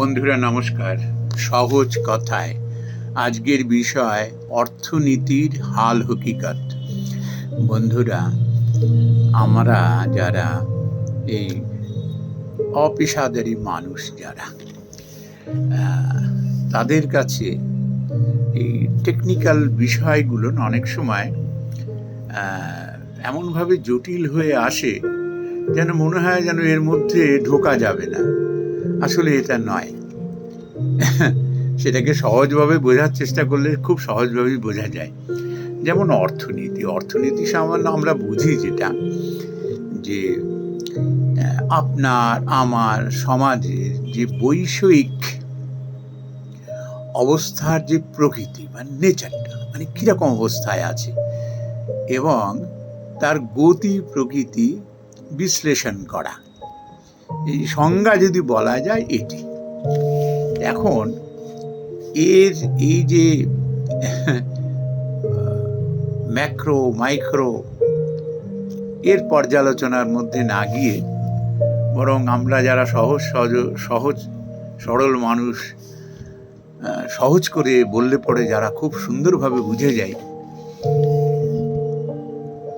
বন্ধুরা, নমস্কার। সহজ কথায়, আজকের বিষয় অর্থনীতির হাল হকিকত। বন্ধুরা, আমরা যারা এই অপেশাদারি মানুষ যারা তাদের কাছে এই টেকনিক্যাল বিষয়গুলো অনেক সময় এমনভাবে জটিল হয়ে আসে যেন মনে হয় যেন এর মধ্যে ঢোকা যাবে না। আসলে এটা নয়। সেটাকে সহজভাবে বোঝার চেষ্টা করলে খুব সহজভাবেই বোঝা যায়। যেমন অর্থনীতি অর্থনীতি সামান্য আমরা বুঝি যেটা, যে আপনার, আমার সমাজের যে বৈষয়িক অবস্থার যে প্রকৃতি মানে নেচারটা মানে কীরকম অবস্থায় আছে এবং তার গতি, প্রকৃতি বিশ্লেষণ করা। এই সংজ্ঞা যদি বলা যায় এটি। এখন, এর এই যে, ম্যাক্রো, মাইক্রো, এর পর্যালোচনার মধ্যে না গিয়ে বরং আমরা যারা সহজ সহজ সহজ, সরল মানুষ সহজ করে বললে পরে যারা খুব সুন্দরভাবে বুঝে যায়,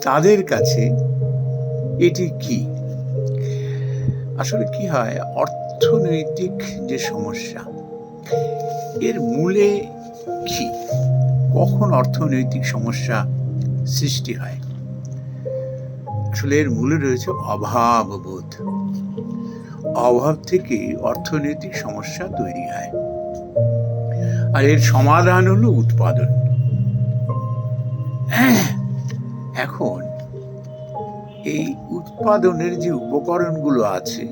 তাদের কাছে এটি কি? আসলে কি হয়? অর্থনৈতিক যে সমস্যা, এর মূলে কি? কখন অর্থনৈতিক সমস্যা সৃষ্টি হয়? আসলে এর মূলে রয়েছে অভাববোধ অভাব থেকে অর্থনৈতিক সমস্যা তৈরি হয়। আর এর সমাধান হলো উৎপাদন। এখন এই উৎপাদনের যে উপকরণগুলো আছে,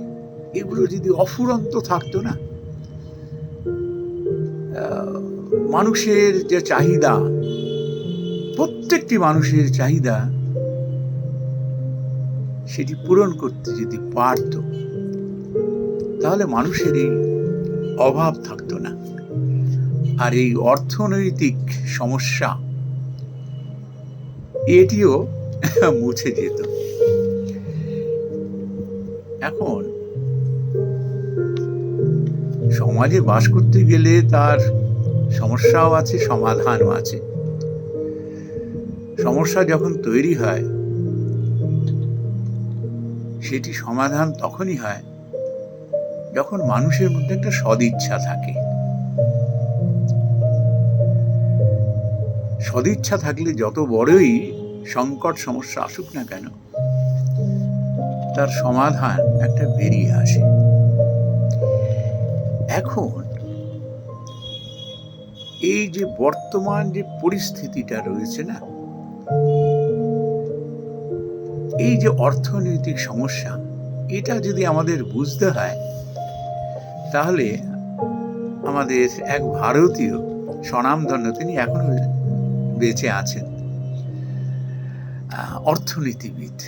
এগুলো যদি অফুরন্ত থাকতো না মানুষের যে চাহিদা, প্রত্যেকটি মানুষের চাহিদা সেটি পূরণ করতে যদি পারত, তাহলে মানুষের এই অভাব থাকতো না। আর এই অর্থনৈতিক সমস্যা, এটিও মুছে যেত। এখন সমাজে বাস করতে গেলে তার সমস্যাও আছে, সমাধানও আছে। সমস্যা যখন তৈরি হয়, সেটি সমাধান তখনই হয় যখন মানুষের মধ্যে একটা সদিচ্ছা থাকে। সদিচ্ছা থাকলে যত বড়ই সংকট, সমস্যা আসুক না কেন তার সমাধান একটা বেরিয়ে আসে। এখন এই যে বর্তমান যে পরিস্থিতিটা রয়েছে না, এই যে অর্থনৈতিক সমস্যা, এটা যদি আমাদের বুঝতে হয়, তাহলে আমাদের এক ভারতীয় স্বনামধন্য তিনি এখনও বেঁচে আছেন। অর্থনীতিবিদ।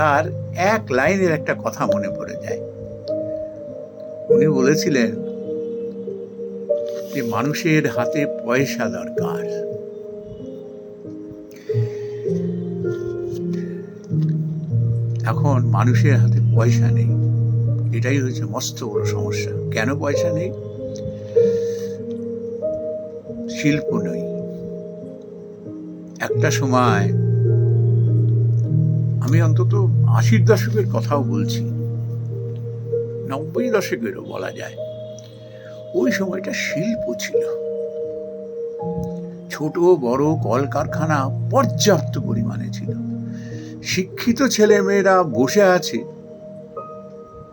তার এক লাইনের একটা কথা মনে পড়ে যায়। উনি বলেছিলেন যে, মানুষের হাতে পয়সা দরকার। এখন মানুষের হাতে পয়সা নেই। এটাই হচ্ছে মস্ত বড় সমস্যা। কেন পয়সা নেই? শিল্প নেই। একটা সময় আমি অন্তত আশির দশকের কথাও বলছি। নব্বই দশকেরও বলা যায়। ওই সময়টা শিল্প ছিল। ছোট, বড় কলকারখানা পর্যাপ্ত পরিমাণে ছিল। শিক্ষিত ছেলে মেয়েরা বসে আছে।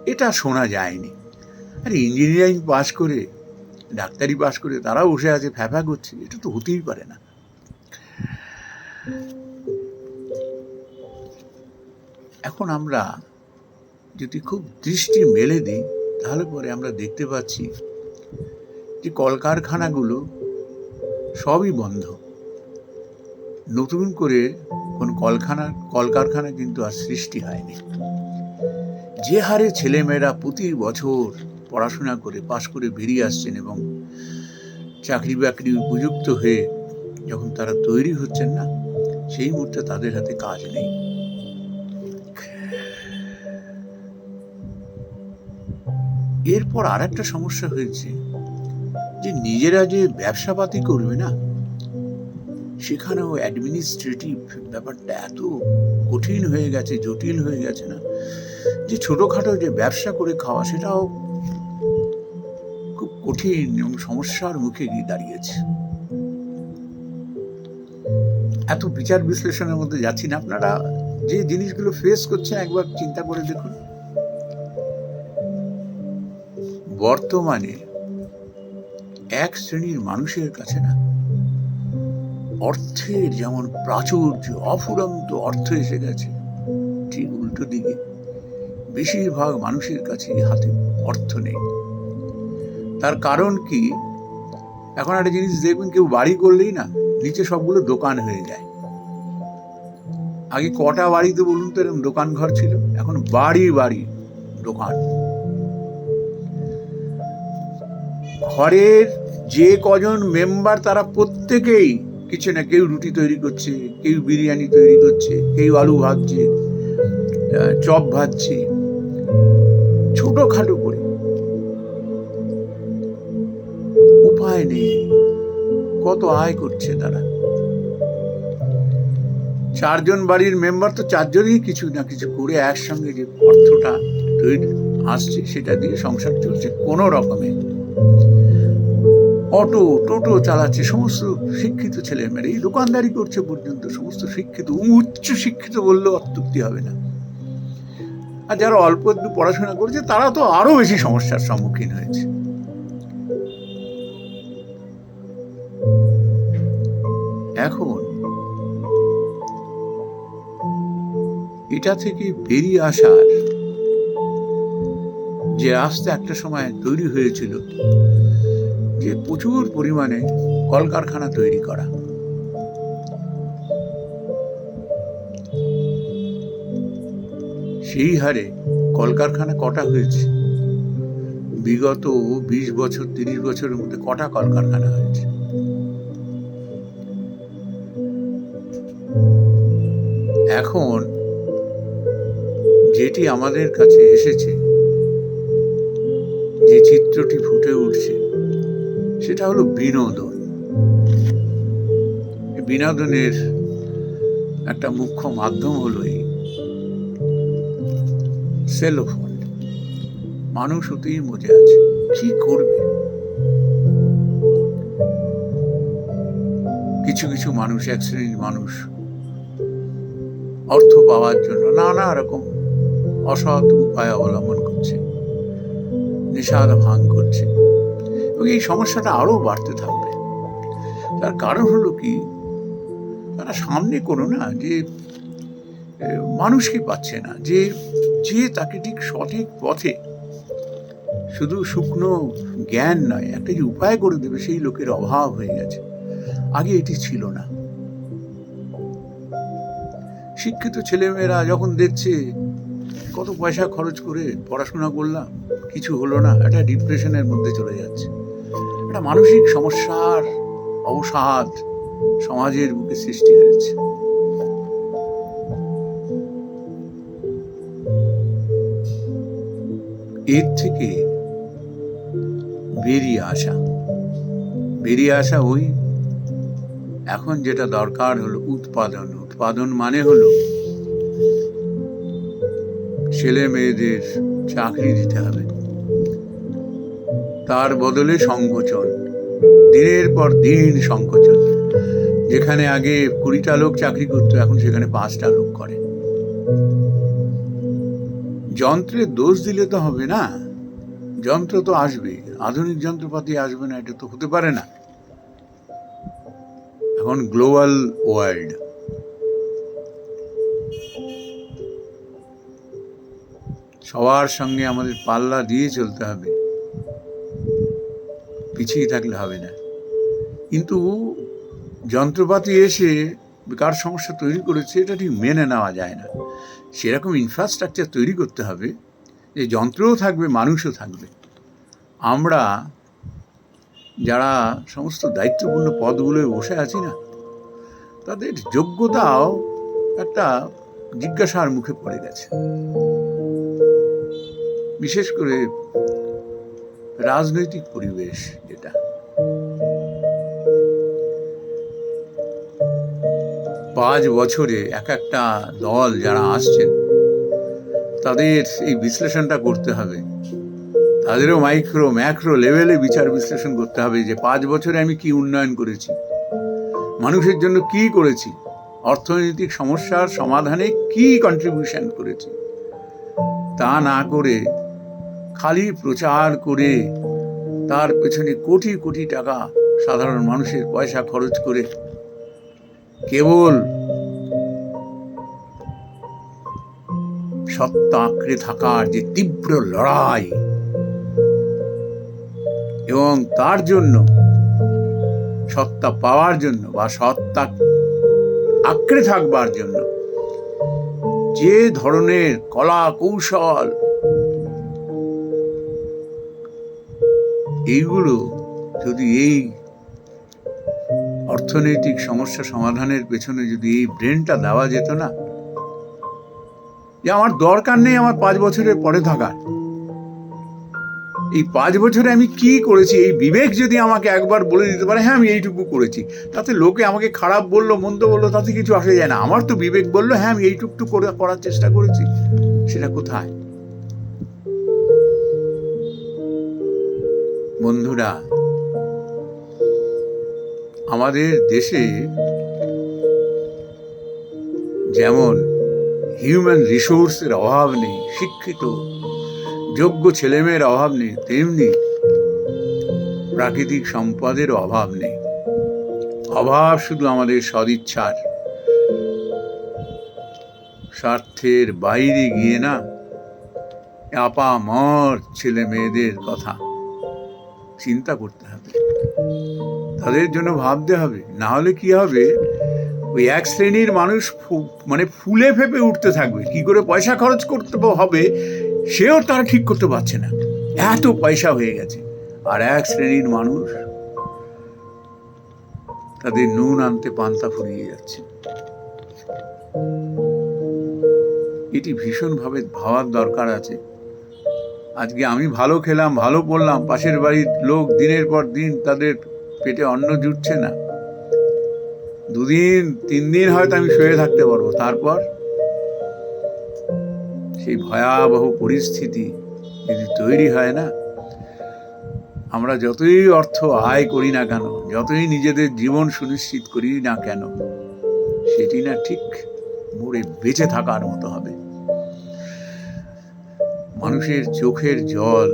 এটা শোনা যায়নি। আর ইঞ্জিনিয়ারিং পাশ করে, ডাক্তারি পাশ করে তারাও বসে আছে, ফ্যাফা করছে, এটা তো হতেই পারে না। এখন আমরা যদি খুব দৃষ্টি মেলে দিই, তাহলে পরে আমরা দেখতে পাচ্ছি যে কলকারখানাগুলো সবই বন্ধ। নতুন করে কোন কলখানা, কলকারখানা কিন্তু আর সৃষ্টি হয়নি। যে হারে ছেলেমেয়েরা প্রতি বছর পড়াশোনা করে, পাশ করে বেরিয়ে আসছেন এবং চাকরি বাকরি উপযুক্ত হয়ে যখন তারা তৈরি হচ্ছেন না, সেই মুহূর্তে তাদের হাতে কাজ নেই। এরপর আর একটা সমস্যা হয়েছে যে নিজেরা যে ব্যবসাপাতি করবে না, সেখানেও অ্যাডমিনিস্ট্রেটিভ ব্যাপারটা এত কঠিন হয়ে গেছে, জটিল হয়ে গেছে না, যে ছোটোখাটো যে ব্যবসা করে খাওয়া সেটাও খুব কঠিন এবং সমস্যার মুখে গিয়ে দাঁড়িয়েছে। এত বিচার বিশ্লেষণের মধ্যে যাচ্ছি না, আপনারা যে জিনিসগুলো ফেস করছেন একবার চিন্তা করে দেখুন। বর্তমানে এক শ্রেণির মানুষের কাছে না, অর্থের যেমন প্রাচুর্য, অফুরন্ত অর্থ এসে গেছে, ঠিক উল্টো দিকে। বেশিরভাগ মানুষের কাছে হাতে অর্থ নেই। তার কারণ কি? এখন একটা জিনিস দেখবেন, কেউ বাড়ি করলেই না, নিচে সবগুলো দোকান হয়ে যায়। আগে কটা বাড়িতে বলুন তো, এরকম দোকান ঘর ছিল, এখন বাড়ি বাড়ি দোকান। ঘরের যে কজন মেম্বার তারা প্রত্যেকেই কিছু না কেউ রুটি তৈরি করছে, কেউ বিরিয়ানি তৈরি করছে, কেউ আলু ভাজছে চপ ভাজছে। ছোটখাটো করে। উপায় নেই। কত আয় করছে তারা। চারজন বাড়ির মেম্বার তো চারজনই কিছু না কিছু করে একসঙ্গে যে অর্থটা তৈরি আসছে, সেটা দিয়ে সংসার চলছে কোনো রকমে। অটো, টোটো চালাচ্ছে, সমস্ত শিক্ষিত ছেলে মেয়েরা এই দোকানদারি করছে পর্যন্ত, সমস্ত শিক্ষিত, উচ্চ শিক্ষিত বললেও অত্যুক্তি হবে না। আর যারা অল্প একটু পড়াশোনা করছে, তারা তো আরও বেশি সমস্যার সম্মুখীন হয়েছে। এখন এটা থেকে বেরিয়ে আসার যে রাস্তা একটা সময় তৈরি হয়েছিল যে প্রচুর পরিমাণে কলকারখানা তৈরি করা। সেই হারে কলকারখানা কটা হয়েছে? বিগত বিশ বছর, তিরিশ বছরের মধ্যে কটা কলকারখানা হয়েছে? এখন যেটি আমাদের কাছে এসেছে যে চিত্রটি ফুটে উঠছে, সেটা হলো বিনোদন। বিনোদনের একটা মুখ্য মাধ্যম হলো এই সেলোফোন। মানুষ ওতেই মজে আছে, কি করবে? কিছু কিছু মানুষ, এক শ্রেণির মানুষ অর্থ পাওয়ার জন্য নানা রকম অসৎ উপায় অবলম্বন নেশাদ ভাঙ করছে এবং এই সমস্যাটা আরও বাড়তে থাকবে। তার কারণ হলো কি? তারা সামনে কোনো না যে মানুষকে পাচ্ছে না। যে যে তাকে ঠিক সঠিক পথে শুধু শুকনো জ্ঞান নয়, একটা যে উপায় করে দেবে, সেই লোকের অভাব হয়ে গেছে। আগে এটি ছিল না। শিক্ষিত ছেলেমেয়েরা যখন দেখছে কত পয়সা খরচ করে পড়াশোনা করলাম? কিছু হলো না, একটা ডিপ্রেশনের মধ্যে চলে যাচ্ছে। একটা মানসিক সমস্যার অবসাদ সমাজের বুকে সৃষ্টি হয়েছে। এর থেকে বেরিয়ে আসা বেরিয়ে আসা ওই এখন যেটা দরকার হলো উৎপাদন। উৎপাদন মানে হলো ছেলে মেয়েদের চাকরি দিতে হবে। তার বদলে সংকোচন। দিনের পর দিন সংকোচন। যেখানে আগে কুড়িটা লোক চাকরি করতো, এখন সেখানে পাঁচটা লোক করে। যন্ত্রের দোষ দিলে তো হবে না। যন্ত্র তো আসবে। আধুনিক যন্ত্রপাতি আসবে না, এটা তো হতে পারে না। এখন গ্লোবাল ওয়ার্ল্ড। সবার সঙ্গে আমাদের পাল্লা দিয়ে চলতে হবে। পিছিয়ে থাকলে হবে না। কিন্তু যন্ত্রপাতি এসে বেকার সমস্যা তৈরি করেছে, এটা ঠিক মেনে নেওয়া যায় না। সেরকম ইনফ্রাস্ট্রাকচার তৈরি করতে হবে, যে যন্ত্রও থাকবে, মানুষও থাকবে। আমরা যারা সমস্ত দায়িত্বপূর্ণ পদগুলোয় বসে আছি না, তাদের যোগ্যতাও একটা জিজ্ঞাসার মুখে পড়ে গেছে। বিশেষ করে রাজনৈতিক পরিবেশ যেটা। পাঁচ বছরে এক একটা দল যারা আসছেন, তাদের এই বিশ্লেষণটা করতে হবে। তাদেরও মাইক্রো, ম্যাক্রো লেভেলে বিচার বিশ্লেষণ করতে হবে যে পাঁচ বছরে আমি কি উন্নয়ন করেছি, মানুষের জন্য কি করেছি, অর্থনৈতিক সমস্যার সমাধানে কি কন্ট্রিবিউশন করেছি। তা না করে খালি প্রচার করে তার পেছনে কোটি কোটি টাকা সাধারণ মানুষের পয়সা খরচ করে কেবল সত্তা আঁকড়ে থাকার যে তীব্র লড়াই। এবং তার জন্য, সত্তা পাওয়ার জন্য বা সত্তা আঁকড়ে থাকবার জন্য যে ধরনের কলা কৌশল এইগুলো যদি এই অর্থনৈতিক সমস্যা সমাধানের পেছনে যদি এই ব্রেনটা দেওয়া যেত না, যে আমার দরকার নেই আমার পাঁচ বছরের পরে থাকার। এই পাঁচ বছরে আমি কি করেছি? এই বিবেক যদি আমাকে একবার বলে দিতে পারে হ্যাঁ আমি এইটুকু করেছি। তাতে লোকে আমাকে খারাপ বলল, মন্দ বলল, তাতে কিছু আসে যায় না। আমার তো বিবেক বলল হ্যাঁ আমি এইটুকু করে করার চেষ্টা করেছি। সেটা কোথায়? বন্ধুরা, আমাদের দেশে যেমন হিউম্যান রিসোর্সের অভাব নেই, শিক্ষিত, যোগ্য ছেলেমেয়ের অভাব নেই, তেমনি প্রাকৃতিক সম্পদের অভাব নেই। অভাব শুধু আমাদের সদিচ্ছার। স্বার্থের বাইরে গিয়ে না আপা মর ছেলে মেয়েদের কথা। চিন্তা করতে হবে। তাদের জন্য ভাবতে হবে। না হলে কি হবে? ওই এক শ্রেণির মানুষ মানে ফুলে ফেপে উঠতে থাকবে। কি করে পয়সা খরচ করতে হবে সেও তারা ঠিক করতে পারছে না। এত পয়সা হয়ে গেছে। আর এক শ্রেণির মানুষ তাদের নুন আনতে পান্তা ফুরিয়ে যাচ্ছে। এটি ভীষণভাবে ভাবার দরকার আছে। আজকে আমি ভালো খেলাম, ভালো পড়লাম, পাশের বাড়ির লোক দিনের পর দিন তাদের পেটে অন্ন জুটছে না। দুদিন, তিন দিন হয়তো আমি শুয়ে থাকতে পারব, তারপর? সেই ভয়াবহ পরিস্থিতি যদি তৈরি হয় না, আমরা যতই অর্থ আয় করি না কেন, যতই নিজেদের জীবন সুনিশ্চিত করি না কেন, সেটি না ঠিক মরে বেঁচে থাকার মতো হবে। মানুষের চোখের জল,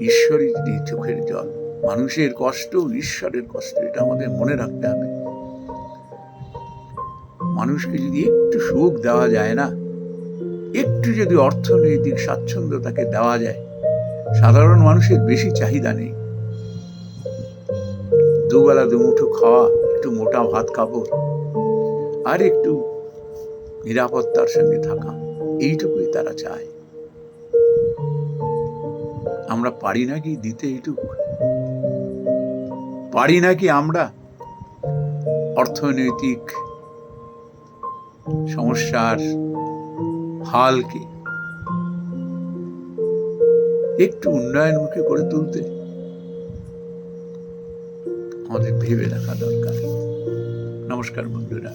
ঈশ্বরই চোখের জল, মানুষের কষ্ট, ঈশ্বরের কষ্ট, এটা আমাদের মনে রাখতে হবে। মানুষকে যদি একটু সুখ দেওয়া যায় না, একটু যদি অর্থনৈতিক স্বাচ্ছন্দ্য তাকে দেওয়া যায়, সাধারণ মানুষের বেশি চাহিদা নেই। দুবেলা দুমুঠো খাওয়া, একটু মোটা ভাত কাপড় আর একটু নিরাপত্তার সঙ্গে থাকা, এইটুকুই তারা চায়। আমরা পারি নাকি দিতে এইটুকু? পারি নাকি আমরা? অর্থনৈতিক সমস্যার হালকে একটু উন্নয়নমুখী করে তুলতে আমাদের ভেবে রাখা দরকার। নমস্কার বন্ধুরা।